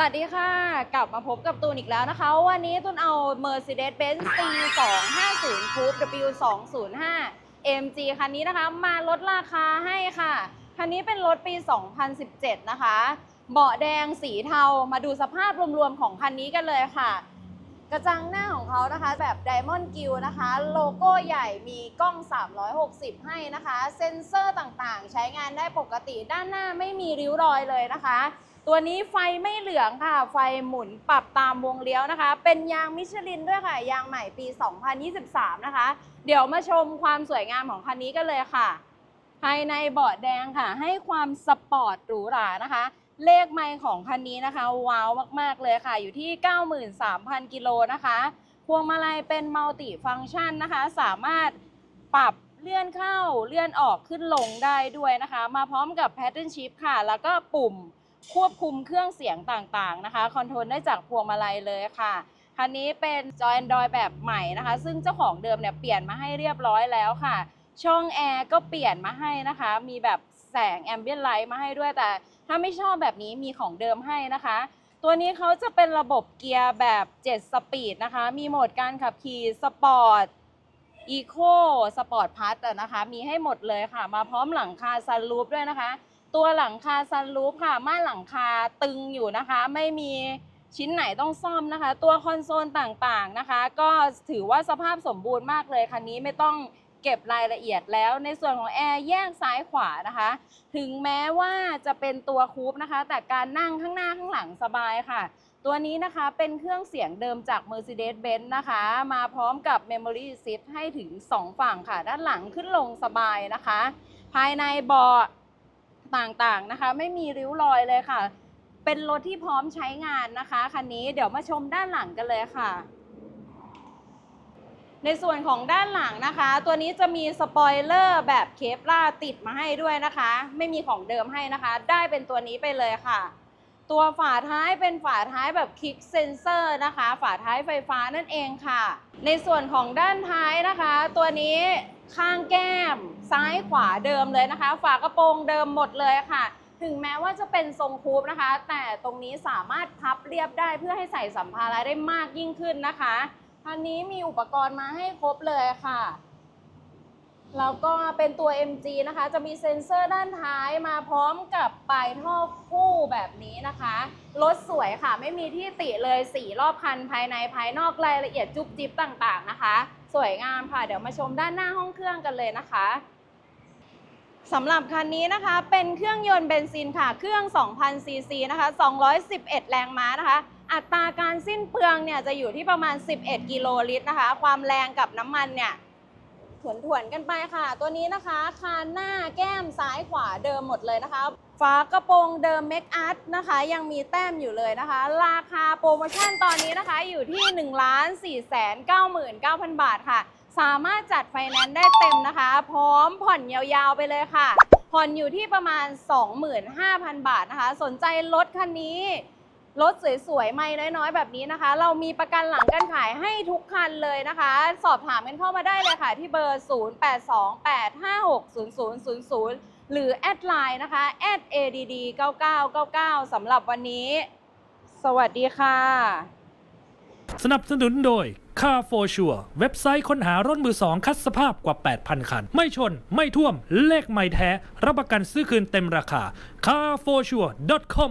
สวัสดีค่ะ กลับมาพบกับตูนอีกแล้วนะคะ วันนี้ตูนเอา Mercedes-Benz C 2 5 0 Coupe W 2 0 5 MG คันนี้นะคะ มาลดราคาให้ค่ะ คันนี้เป็นรถปี 2017 นะคะ เบาะแดงสีเทามาดูสภาพรวมๆของคันนี้กันเลยค่ะ กระจังหน้าของเขานะคะ แบบ Diamond g i l l นะคะ โลโก้ใหญ่มีกล้อง 360 ให้นะคะ เซ็นเซอร์ต่างๆ ใช้งานได้ปกติด้านหน้าไม่มีริ้วรอยเลยนะคะ ตัวนี้ไฟไม่เหลืองค่ะ ไฟหมุนปรับตามวงเลี้ยวนะคะ เป็นยางมิชลินด้วยค่ะ ยางใหม่ปี 2023 นะคะ เดี๋ยวมาชมความสวยงามของคันนี้กันเลยค่ะ ภายในเบาะแดงค่ะ ให้ความสปอร์ตหรูหรานะคะ เลขไมล์ของคันนี้นะคะ ว้าวมาก ๆ เลยค่ะ อยู่ที่ 93,000 กิโลนะคะ พวงมาลัยเป็นมัลติฟังก์ชันนะคะ สามารถปรับเลื่อนเข้าเลื่อนออกขึ้นลงได้ด้วยนะคะ มาพร้อมกับ Pattern Shift ค่ะ แล้วก็ปุ่ม ควบคุมเครื่องเสียงต่างๆนะคะคอนโทรลได้จากพวงมาลัยเลยค่ะคันนี้เป็น Joy Android แบบใหม่นะคะ ซึ่งเจ้าของเดิมเนี่ยเปลี่ยนมาให้เรียบร้อยแล้วค่ะ ช่องแอร์ก็เปลี่ยนมาให้นะคะ มีแบบแสงแอมเบียนไลท์มาให้ด้วยแต่ ถ้าไม่ชอบแบบนี้มีของเดิมให้นะคะ ตัวนี้เขาจะเป็นระบบเกียร์แบบ 7 สปีดนะคะ มีโหมดการขับขี่สปอร์ตอีโคสปอร์ตพัทนะคะ มีให้หมดเลยค่ะ มาพร้อมหลังคาซันรูฟด้วยนะคะ ตัวหลังคาซันรูฟค่ะ ม่านหลังคาตึงอยู่นะคะ ไม่มีชิ้นไหนต้องซ่อมนะคะ ตัวคอนโซลต่างๆนะคะ ก็ถือว่าสภาพสมบูรณ์มากเลยคันนี้ไม่ต้องเก็บรายละเอียดแล้วในส่วนของแอร์แยกซ้ายขวานะคะ ถึงแม้ว่าจะเป็นตัวคูปนะคะ แต่การนั่งข้างหน้าข้างหลังสบายค่ะ ตัวนี้นะคะเป็นเครื่องเสียงเดิมจาก Mercedes-Benz นะคะ มาพร้อมกับ Memory Seat ให้ถึง 2 ฝั่งค่ะ ด้านหลังขึ้นลงสบายนะคะ ภายในเบาะ ต่างๆนะคะ ไม่มีริ้วรอยเลยค่ะ เป็นรถที่พร้อมใช้งานนะคะคันนี้เดี๋ยวมาชมด้านหลังกันเลยค่ะ ในส่วนของด้านหลังนะคะ ตัวนี้จะมีสปอยเลอร์แบบเคปลาติดมาให้ด้วยนะคะ ไม่มีของเดิมให้นะคะ ได้เป็นตัวนี้ไปเลยค่ะตัวฝาท้ายเป็นฝาท้ายแบบคลิกเซนเซอร์นะคะ ฝาท้ายไฟฟ้านั่นเองค่ะ ในส่วนของด้านท้ายนะคะ ตัวนี้ ข้างแก้ม ซ้ายขวาเดิมเลยนะคะ ฝากระโปรงเดิมหมดเลยค่ะ ถึงแม้ว่าจะเป็นทรงคูปนะคะ แต่ตรงนี้สามารถพับเรียบได้เพื่อให้ใส่สัมภาระได้มากยิ่งขึ้นนะคะคันนี้มีอุปกรณ์มาให้ครบเลยค่ะแล้วก็เป็นตัว MG นะคะ จะมีเซ็นเซอร์ด้านท้ายมาพร้อมกับปลายท่อคู่แบบนี้นะคะ รถสวยค่ะ ไม่มีที่ติเลยสีรอบคันภายในภายนอกรายละเอียดจุ๊บจิ๊บต่างๆนะคะ สวยงามค่ะ เดี๋ยวมาชมด้านหน้าห้องเครื่องกันเลยนะคะสำหรับคันนี้นะคะเป็นเครื่องยนต์เบนซินค่ะเครื่อง 2,000 ซีซีนะคะ211 แรงม้านะคะ อัตราการสิ้นเปลืองเนี่ยจะอยู่ที่ประมาณ 11 กิโลลิตรนะคะ ความแรงกับน้ำมันเนี่ยถวนถวนๆกันไปค่ะ ตัวนี้นะคะ คานหน้าแก้มซ้ายขวาเดิมหมดเลยนะคะ ฝากระโปรงเดิมเมคอาร์ตนะคะ ยังมีแต้มอยู่เลยนะคะ ราคาโปรโมชั่นตอนนี้นะคะอยู่ที่ 1 4 9 9 9 0 0 บาทค่ะ สามารถจัดไฟแนนซ์ได้เต็มนะคะ พร้อมผ่อนยาวๆไปเลยค่ะ ผ่อนอยู่ที่ประมาณ 25,000 บาทนะคะ สนใจรถคันนี้รถสวยๆ ไม่น้อยๆ แบบนี้นะคะ เรามีประกันหลังการขายให้ทุกคันเลยนะคะ สอบถามกันเข้ามาได้เลยค่ะ ที่เบอร์ 0828560000 หรือแอดไลน์นะคะ @add9999 สำหรับวันนี้ สวัสดีค่ะ สนับสนุนโดย Car for Sure เว็บไซต์ค้นหารถมือสองคัดสภาพกว่า 8,000 คัน ไม่ชน ไม่ท่วม เลขไม่แท้ รับประกันซื้อคืนเต็มราคา carforsure.com